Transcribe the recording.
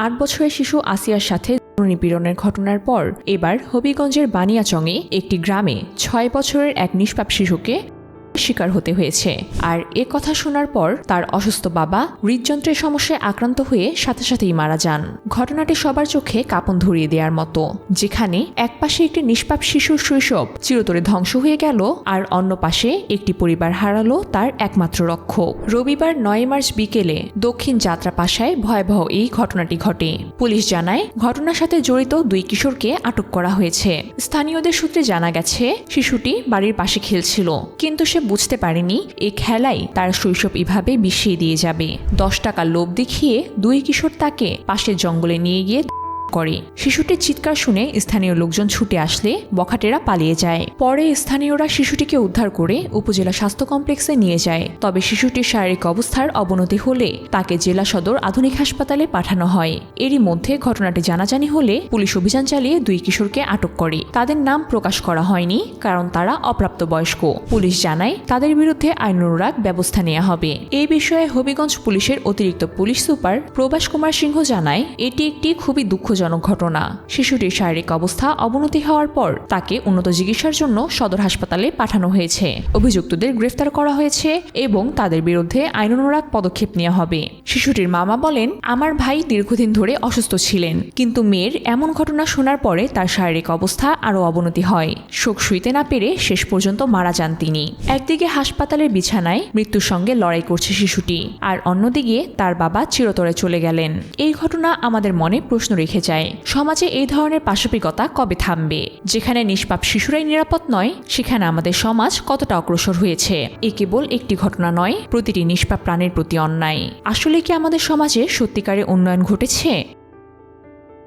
আট বছরের শিশু আসিয়ার সাথে নিপীড়নের ঘটনার পর এবার হবিগঞ্জের বানিয়াচংয়ে একটি গ্রামে ছয় বছরের এক নিষ্পাপ শিশুকে শিকার হতে হয়েছে। আর এ কথা শোনার পর তার অসুস্থ বাবা হৃদযন্ত্রের সমস্যায় আক্রান্ত হয়ে সাথে সাথেই মারা যান। ঘটনাটি সবার চোখে কাপন ধরিয়ে দেওয়ার মতো, যেখানে এক পাশে একটি নিষ্পাপ শিশুর শৈশব চিরতরে ধ্বংস হয়ে গেল আর অন্য পাশে একটি পরিবার হারালো তার একমাত্র রক্ষক। রবিবার নয় মার্চ বিকেলে দক্ষিণ যাত্রা পাশায় ভয়াবহ এই ঘটনাটি ঘটে। পুলিশ জানায়, ঘটনার সাথে জড়িত দুই কিশোরকে আটক করা হয়েছে। স্থানীয়দের সূত্রে জানা গেছে, শিশুটি বাড়ির পাশে খেলছিল, কিন্তু সে বুঝতে পারেনি, এ খেলাই তার শৈশব এভাবে বিষিয়ে দিয়ে যাবে। দশ টাকা লোভ দেখিয়ে দুই কিশোর তাকে পাশের জঙ্গলে নিয়ে গিয়ে করে। শিশুটির চিৎকার শুনে স্থানীয় লোকজন ছুটে আসলে বখাটেরা পালিয়ে যায়। পরে স্থানীয়রা শিশুটিকে উদ্ধার করে উপজেলা স্বাস্থ্য কমপ্লেক্সে নিয়ে যায়। তবে শিশুটির শারীরিক অবস্থার অবনতি হলে তাকে জেলা সদর আধুনিক হাসপাতালে পাঠানো হয়। এরই মধ্যে ঘটনাটি জানাজানি হলে পুলিশ অভিযান চালিয়ে দুই কিশোরকে আটক করে। তাদের নাম প্রকাশ করা হয়নি, কারণ তারা অপ্রাপ্তবয়স্ক। পুলিশ জানায়, তাদের বিরুদ্ধে আইনুরাগ ব্যবস্থা নেওয়া হবে। এই বিষয়ে হবিগঞ্জ পুলিশের অতিরিক্ত পুলিশ সুপার প্রবাস কুমার সিংহ জানায়, এটি একটি খুবই দুঃখজনক ঘটনা। শিশুটির শারীরিক অবস্থা অবনতি হওয়ার পর তাকে উন্নত চিকিৎসার জন্য সদর হাসপাতালে পাঠানো হয়েছে। অভিযুক্তদের গ্রেফতার করা হয়েছে এবং তাদের বিরুদ্ধে আইন অনুরাগ পদক্ষেপ নেওয়া হবে। শিশুটির মামা বলেন, আমার ভাই দীর্ঘদিন ধরে অসুস্থ ছিলেন, কিন্তু মেয়ের এমন ঘটনা শোনার পরে তার শারীরিক অবস্থা আরও অবনতি হয়। শোক শুইতে না পেরে শেষ পর্যন্ত মারা যান তিনি। একদিকে হাসপাতালের বিছানায় মৃত্যুর সঙ্গে লড়াই করছে শিশুটি, আর অন্যদিকে তার বাবা চিরতরে চলে গেলেন। এই ঘটনা আমাদের মনে প্রশ্ন রেখে যায় সমাজে এই ধরনের পাশবিকতা কবে থামবে? যেখানে নিষ্পাপ শিশুরাই নিরাপদ নয়, সেখানে আমাদের সমাজ কতটা অগ্রসর হয়েছে? এ কেবল একটি ঘটনা নয়, প্রতিটি নিষ্পাপ প্রাণের প্রতি অন্যায়। আসলে কি আমাদের সমাজে সত্যিকারের উন্নয়ন ঘটেছে?